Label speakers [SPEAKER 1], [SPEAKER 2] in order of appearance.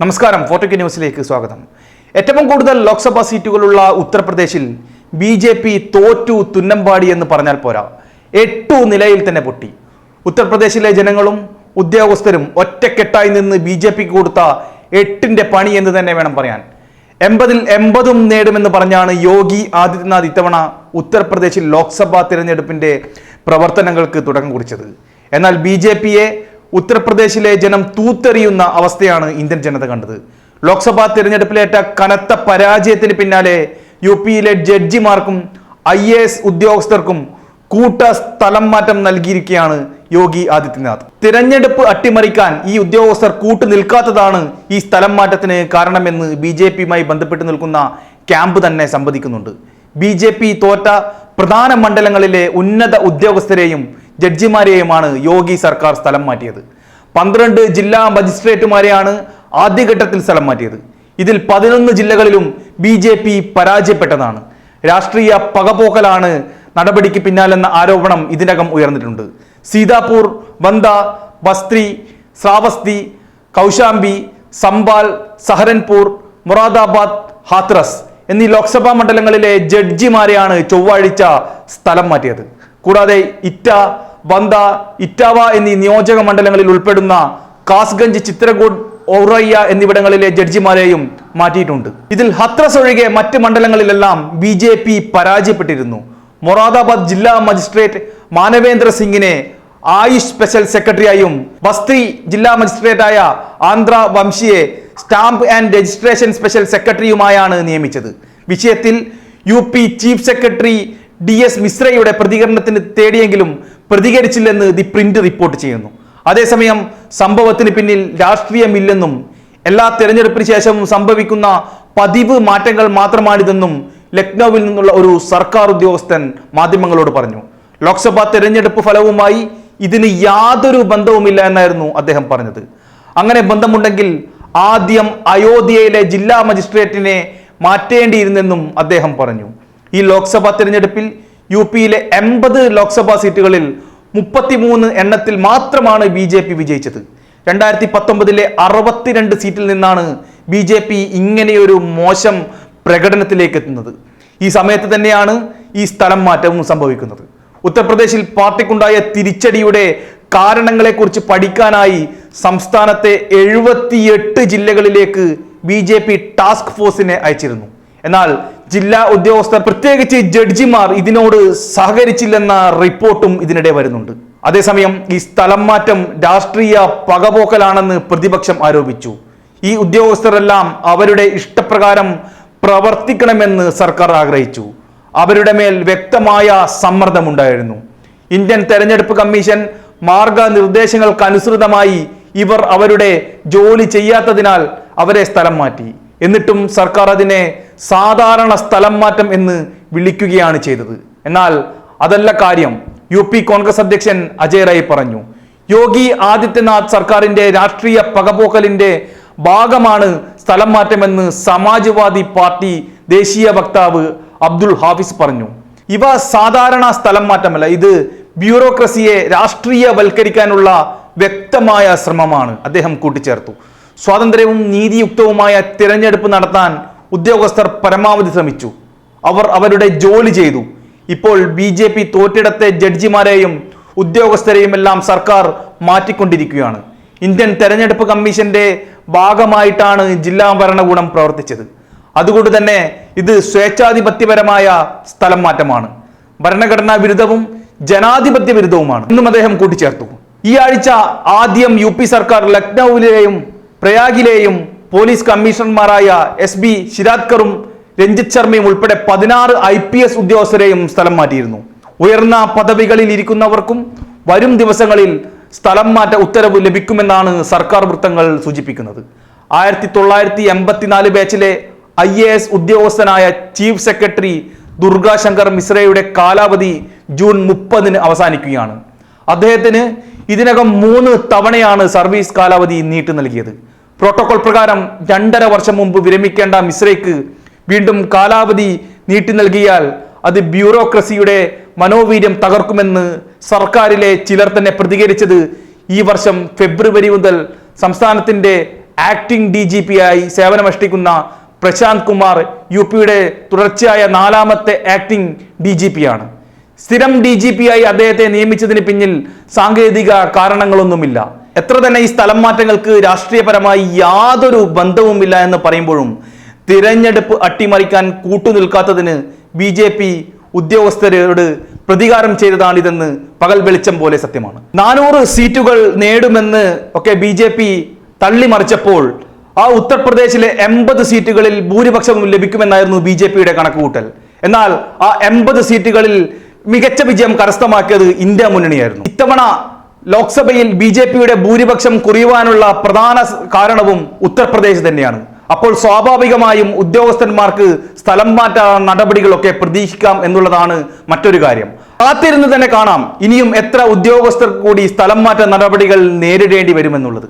[SPEAKER 1] നമസ്കാരം ഫോട്ടോക്യൂ ന്യൂസിലേക്ക് സ്വാഗതം. ഏറ്റവും കൂടുതൽ ലോക്സഭാ സീറ്റുകളുള്ള ഉത്തർപ്രദേശിൽ ബി ജെ പി തോറ്റു തുന്നമ്പാടി എന്ന് പറഞ്ഞാൽ പോരാ. എട്ടു നിലയിൽ തന്നെ പൊട്ടി. ഉത്തർപ്രദേശിലെ ജനങ്ങളും ഉദ്യോഗസ്ഥരും ഒറ്റക്കെട്ടായി നിന്ന് ബി ജെ പിക്ക് കൊടുത്ത എട്ടിന്റെ പണി എന്ന് തന്നെ വേണം പറയാൻ. എൺപതിൽ എൺപതും നേടുമെന്ന് പറഞ്ഞാണ് യോഗി ആദിത്യനാഥ് ഇത്തവണ ഉത്തർപ്രദേശിൽ ലോക്സഭാ തിരഞ്ഞെടുപ്പിന്റെ പ്രവർത്തനങ്ങൾക്ക് തുടക്കം കുറിച്ചത്. എന്നാൽ ബി ജെ പിയെ ഉത്തർപ്രദേശിലെ ജനം തൂത്തെറിയുന്ന അവസ്ഥയാണ് ഇന്ത്യൻ ജനത കണ്ടത്. ലോക്സഭാ തിരഞ്ഞെടുപ്പിലേറ്റ കനത്ത പരാജയത്തിന് പിന്നാലെ യു പിയിലെ ജഡ്ജിമാർക്കും ഐ എ എസ് ഉദ്യോഗസ്ഥർക്കും കൂട്ട സ്ഥലം മാറ്റം നൽകിയിരിക്കുകയാണ് യോഗി ആദിത്യനാഥ്. തിരഞ്ഞെടുപ്പ് അട്ടിമറിക്കാൻ ഈ ഉദ്യോഗസ്ഥർ കൂട്ടു നിൽക്കാത്തതാണ് ഈ സ്ഥലം മാറ്റത്തിന് കാരണമെന്ന് ബി ജെ പിയുമായി ബന്ധപ്പെട്ട് നിൽക്കുന്ന ക്യാമ്പ് തന്നെ സംവദിക്കുന്നുണ്ട്. ബി ജെ പി തോറ്റ പ്രധാന മണ്ഡലങ്ങളിലെ ഉന്നത ഉദ്യോഗസ്ഥരെയും ജഡ്ജിമാരെയുമാണ് യോഗി സർക്കാർ സ്ഥലം മാറ്റിയത്. പന്ത്രണ്ട് ജില്ലാ മജിസ്ട്രേറ്റുമാരെയാണ് ആദ്യഘട്ടത്തിൽ സ്ഥലം മാറ്റിയത്. ഇതിൽ പതിനൊന്ന് ജില്ലകളിലും ബി ജെ പി പരാജയപ്പെട്ടതാണ്. രാഷ്ട്രീയ പകപോക്കലാണ് നടപടിക്ക് പിന്നാലെന്ന ആരോപണം ഇതിനകം ഉയർന്നിട്ടുണ്ട്. സീതാപൂർ വന്ദ ബസ്ത്രി ശ്രാവസ്തി കൗശാംബി സംബാൽ സഹരൻപൂർ മൊറാദാബാദ് ഹാത്രസ് എന്നീ ലോക്സഭാ മണ്ഡലങ്ങളിലെ ജഡ്ജിമാരെയാണ് ചൊവ്വാഴ്ച സ്ഥലം മാറ്റിയത്. കൂടാതെ ഇറ്റ ബന്ദ ഇറ്റാവ എന്നീ നിയോജക മണ്ഡലങ്ങളിൽ ഉൾപ്പെടുന്ന കാസ്ഗഞ്ച് ചിത്രകൂട് ഔറയ്യ എന്നിവിടങ്ങളിലെ ജഡ്ജിമാരെയും മാറ്റിയിട്ടുണ്ട്. ഇതിൽ ഹത്രസ് ഒഴികെ മറ്റ് മണ്ഡലങ്ങളിലെല്ലാം ബി ജെ പി പരാജയപ്പെട്ടിരുന്നു. മൊറാദാബാദ് ജില്ലാ മജിസ്ട്രേറ്റ് മാനവേന്ദ്ര സിംഗിനെ ആയുഷ് സ്പെഷ്യൽ സെക്രട്ടറിയായും ബസ്തി ജില്ലാ മജിസ്ട്രേറ്റായ ആന്ധ്ര വംശിയെ സ്റ്റാമ്പ് ആൻഡ് രജിസ്ട്രേഷൻ സ്പെഷ്യൽ സെക്രട്ടറിയുമായാണ് നിയമിച്ചത്. വിഷയത്തിൽ U P chief secretary D S മിശ്രയുടെ പ്രതികരണത്തിന് തേടിയെങ്കിലും പ്രതികരിച്ചില്ലെന്ന് ദി പ്രിന്റ് റിപ്പോർട്ട് ചെയ്യുന്നു. അതേസമയം സംഭവത്തിന് പിന്നിൽ രാഷ്ട്രീയമില്ലെന്നും എല്ലാ തെരഞ്ഞെടുപ്പിന് ശേഷവും സംഭവിക്കുന്ന പതിവ് മാറ്റങ്ങൾ മാത്രമാണിതെന്നും ലക്നൌവിൽ നിന്നുള്ള ഒരു സർക്കാർ ഉദ്യോഗസ്ഥൻ മാധ്യമങ്ങളോട് പറഞ്ഞു. ലോക്സഭാ തെരഞ്ഞെടുപ്പ് ഫലവുമായി ഇതിന് യാതൊരു ബന്ധവുമില്ല എന്നായിരുന്നു അദ്ദേഹം പറഞ്ഞത്. അങ്ങനെ ബന്ധമുണ്ടെങ്കിൽ ആദ്യം അയോധ്യയിലെ ജില്ലാ മജിസ്ട്രേറ്റിനെ മാറ്റേണ്ടിയിരുന്നെന്നും അദ്ദേഹം പറഞ്ഞു. ഈ ലോക്സഭാ തിരഞ്ഞെടുപ്പിൽ യു പിയിലെ എൺപത് ലോക്സഭാ സീറ്റുകളിൽ മുപ്പത്തിമൂന്ന് എണ്ണത്തിൽ മാത്രമാണ് ബി ജെ പി വിജയിച്ചത്. രണ്ടായിരത്തി പത്തൊമ്പതിലെ അറുപത്തിരണ്ട് സീറ്റിൽ നിന്നാണ് ബി ജെ പി ഇങ്ങനെയൊരു മോശം പ്രകടനത്തിലേക്ക് എത്തുന്നത്. ഈ സമയത്ത് തന്നെയാണ് ഈ സ്ഥലം മാറ്റവും സംഭവിക്കുന്നത്. ഉത്തർപ്രദേശിൽ പാർട്ടിക്കുണ്ടായ തിരിച്ചടിയുടെ കാരണങ്ങളെക്കുറിച്ച് പഠിക്കാനായി സംസ്ഥാനത്തെ എഴുപത്തിയെട്ട് ജില്ലകളിലേക്ക് ബി ജെ പി ടാസ്ക് ഫോഴ്സിനെ അയച്ചിരുന്നു. എന്നാൽ ജില്ലാ ഉദ്യോഗസ്ഥർ പ്രത്യേകിച്ച് ജഡ്ജിമാർ ഇതിനോട് സഹകരിച്ചില്ലെന്ന റിപ്പോർട്ടും ഇതിനിടെ വരുന്നുണ്ട്. അതേസമയം ഈ സ്ഥലം മാറ്റം രാഷ്ട്രീയ പകപോക്കലാണെന്ന് പ്രതിപക്ഷം ആരോപിച്ചു. ഈ ഉദ്യോഗസ്ഥരെല്ലാം അവരുടെ ഇഷ്ടപ്രകാരം പ്രവർത്തിക്കണമെന്ന് സർക്കാർ ആഗ്രഹിച്ചു. അവരുടെ മേൽ വ്യക്തമായ സമ്മർദ്ദമുണ്ടായിരുന്നു. ഇന്ത്യൻ തെരഞ്ഞെടുപ്പ് കമ്മീഷൻ മാർഗനിർദ്ദേശങ്ങൾക്കനുസൃതമായി ഇവർ അവരുടെ ജോലി ചെയ്യാത്തതിനാൽ അവരെ സ്ഥലം മാറ്റി. എന്നിട്ടും സർക്കാർ അതിനെ സാധാരണ സ്ഥലം മാറ്റം എന്ന് വിളിക്കുകയാണ് ചെയ്തത്. എന്നാൽ അതല്ല കാര്യം യു പി കോൺഗ്രസ് അധ്യക്ഷൻ അജയ് റായ് പറഞ്ഞു. യോഗി ആദിത്യനാഥ് സർക്കാരിന്റെ രാഷ്ട്രീയ പകപോക്കലിന്റെ ഭാഗമാണ് സ്ഥലം മാറ്റമെന്ന് സമാജ്വാദി പാർട്ടി ദേശീയ വക്താവ് അബ്ദുൾ ഹാഫിസ് പറഞ്ഞു. ഇവ സാധാരണ സ്ഥലം മാറ്റമല്ല ഇത് ബ്യൂറോക്രസിയെ രാഷ്ട്രീയവൽക്കരിക്കാനുള്ള വ്യക്തമായ ശ്രമമാണ്. അദ്ദേഹം കൂട്ടിച്ചേർത്തു. സ്വാതന്ത്ര്യവും നീതിയുക്തവുമായ തിരഞ്ഞെടുപ്പ് നടത്താൻ ഉദ്യോഗസ്ഥർ പരമാവധി ശ്രമിച്ചു. അവർ അവരുടെ ജോലി ചെയ്തു. ഇപ്പോൾ ബി ജെ പി തോറ്റിടത്തെ ജഡ്ജിമാരെയും ഉദ്യോഗസ്ഥരെയും എല്ലാം സർക്കാർ മാറ്റിക്കൊണ്ടിരിക്കുകയാണ്. ഇന്ത്യൻ തെരഞ്ഞെടുപ്പ് കമ്മീഷന്റെ ഭാഗമായിട്ടാണ് ജില്ലാ ഭരണകൂടം പ്രവർത്തിച്ചത്. അതുകൊണ്ട് തന്നെ ഇത് സ്വേച്ഛാധിപത്യപരമായ സ്ഥലം മാറ്റമാണ്. ഭരണഘടനാ വിരുദ്ധവും ജനാധിപത്യ വിരുദ്ധവുമാണ്. എന്നും അദ്ദേഹം കൂട്ടിച്ചേർത്തു. ഈ ആഴ്ച ആദ്യം യു സർക്കാർ ലക്നൌവിലെയും പ്രയാഗിലെയും പോലീസ് കമ്മീഷണർമാരായ എസ് ബി ശിരാദ്കറും രഞ്ജിത് ശർമ്മയും ഉൾപ്പെടെ പതിനാറ് ഐ പി എസ് ഉദ്യോഗസ്ഥരെയും സ്ഥലം മാറ്റിയിരുന്നു. ഉയർന്ന പദവികളിൽ ഇരിക്കുന്നവർക്കും വരും ദിവസങ്ങളിൽ സ്ഥലം മാറ്റ ഉത്തരവ് ലഭിക്കുമെന്നാണ് സർക്കാർ വൃത്തങ്ങൾ സൂചിപ്പിക്കുന്നത്. ആയിരത്തി തൊള്ളായിരത്തി എൺപത്തിനാല് ബാച്ചിലെ ഐ എ എസ് ഉദ്യോഗസ്ഥനായ ചീഫ് സെക്രട്ടറി ദുർഗാശങ്കർ മിശ്രയുടെ കാലാവധി ജൂൺ മുപ്പതിന് അവസാനിക്കുകയാണ്. അദ്ദേഹത്തിന് ഇതിനകം മൂന്ന് തവണയാണ് സർവീസ് കാലാവധി നീട്ടി നൽകിയത്. പ്രോട്ടോകോൾ പ്രകാരം രണ്ടര വർഷം മുമ്പ് വിരമിക്കേണ്ട മിശ്രയ്ക്ക് വീണ്ടും കാലാവധി നീട്ടി നൽകിയാൽ അത് ബ്യൂറോക്രസിയുടെ മനോവീര്യം തകർക്കുമെന്ന് സർക്കാരിലെ ചിലർ തന്നെ പ്രതികരിച്ചത് ഈ വർഷം ഫെബ്രുവരി മുതൽ സംസ്ഥാനത്തിന്റെ ആക്ടിംഗ് ഡി ജി പി ആയി സേവനമനുഷ്ഠിക്കുന്ന പ്രശാന്ത് കുമാർ യു പിയുടെ തുടർച്ചയായ നാലാമത്തെ ആക്ടിംഗ് ഡി ജി പി ആണ് സ്ഥിരം ഡി ജി പി ആയി അദ്ദേഹത്തെ നിയമിച്ചതിന് പിന്നിൽ സാങ്കേതിക കാരണങ്ങളൊന്നുമില്ല. എത്ര തന്നെ ഈ സ്ഥലം മാറ്റങ്ങൾക്ക് രാഷ്ട്രീയപരമായി യാതൊരു ബന്ധവുമില്ല എന്ന് പറയുമ്പോഴും തിരഞ്ഞെടുപ്പ് അട്ടിമറിക്കാൻ കൂട്ടുനിൽക്കാത്തതിന് ബി ജെ പി ഉദ്യോഗസ്ഥരോട് പ്രതികാരം ചെയ്തതാണിതെന്ന് പകൽ വെളിച്ചം പോലെ സത്യമാണ്. നാനൂറ് സീറ്റുകൾ നേടുമെന്ന് ഒക്കെ ബി ജെ പി തള്ളിമറിച്ചപ്പോൾ ആ ഉത്തർപ്രദേശിലെ എൺപത് സീറ്റുകളിൽ ഭൂരിപക്ഷം ലഭിക്കുമെന്നായിരുന്നു ബി ജെ പിയുടെ കണക്കുകൂട്ടൽ. എന്നാൽ ആ എൺപത് സീറ്റുകളിൽ മികച്ച വിജയം കരസ്ഥമാക്കിയത് ഇന്ത്യ മുന്നണിയായിരുന്നു. ഇത്തവണ ലോക്സഭയിൽ ബി ജെ പിയുടെ ഭൂരിപക്ഷം കുറയുവാനുള്ള പ്രധാന കാരണവും ഉത്തർപ്രദേശ് തന്നെയാണ്. അപ്പോൾ സ്വാഭാവികമായും ഉദ്യോഗസ്ഥന്മാർക്ക് സ്ഥലം മാറ്റ നടപടികളൊക്കെ പ്രതീക്ഷിക്കാം എന്നുള്ളതാണ് മറ്റൊരു കാര്യം. കാത്തിരുന്ന് തന്നെ കാണാം ഇനിയും എത്ര ഉദ്യോഗസ്ഥർ കൂടി സ്ഥലം മാറ്റ നടപടികൾ നേരിടേണ്ടി വരുമെന്നുള്ളത്.